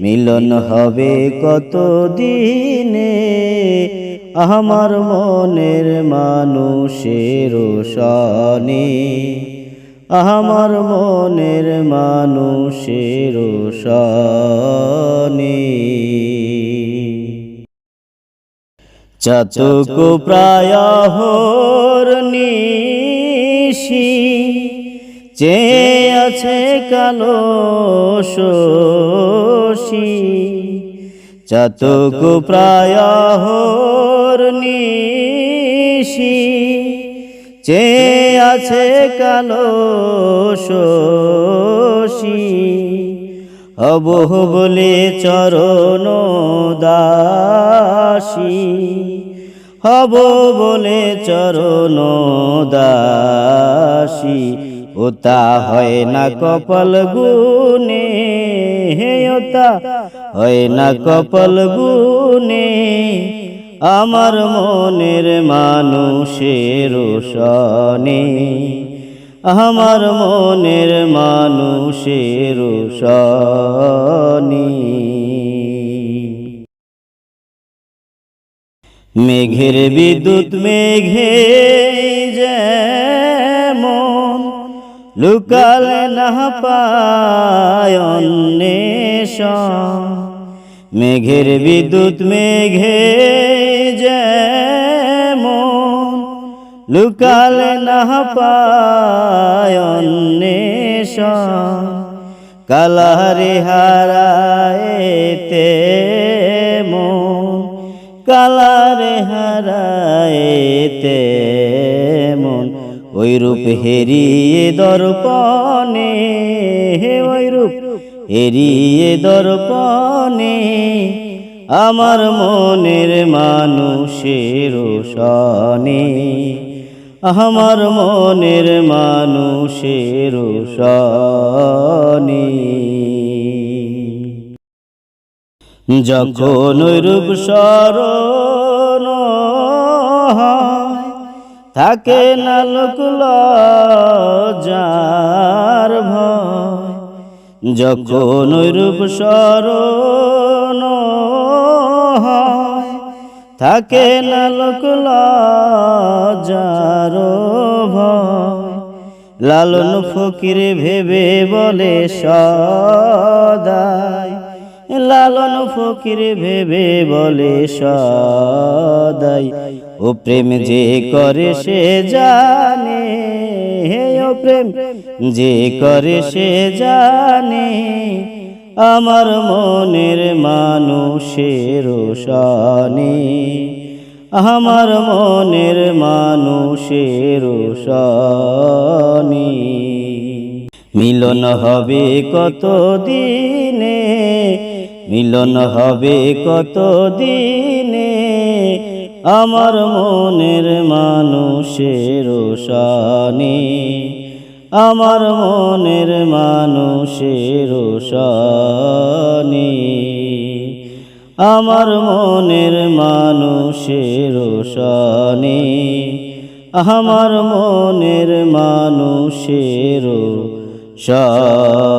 মিলন হবে কত দিনে আমার মনের মানুষের শানে আমার মনের মানুষের শানে চাতক প্রায় হর যে আছে কালো শোষী চাতক প্রায় নিশি, যে আছে কালো শোষী হব বলে চরণ দাসী হব বলে চরণ দাসী ওতা হয় না কপাল গুনে হে ওতা হয় না কপাল গুনে আমার মনের মানুষের সনে আমার মনের মানুষের সনে মেঘের বিদ্যুৎ মেঘে লুকালে না পায় অন্বেষণ। মেঘের বিদ্যুৎ মেঘে যেমন লুকালে না পায় অন্বেষণ। কালারে হারায়েতে মন কালারে হারায়েতে ওই রূপ হেরিয়ে দর্পণে হে ওই রূপ হেরিয়ে দর্পণে আমার মনের মানুষের সনে আমার মনের মানুষের সনে যখন রূপ স্মরণ হয়, থাকে না লোকল যার ভয়। যখন রূপ স্মরণ থাকে না লোকল যার ভয়। লালন ফকির ভেবে বলে সদায় লালন ফকির ভেবে বলে সদাই। ও প্রেম যে করে সে জানে, হে ও প্রেম যে করে সে জানে, আমার মনের মানুষের শানে আমার মনের মানুষের শানে মিলন হবে কত দিনে মিলন হবে কত দিনে আমার মনের মানুষের শানে আমার মনের মানুষের শানে আমার মনের মানুষের শানে আমার মনের মানুষের শানে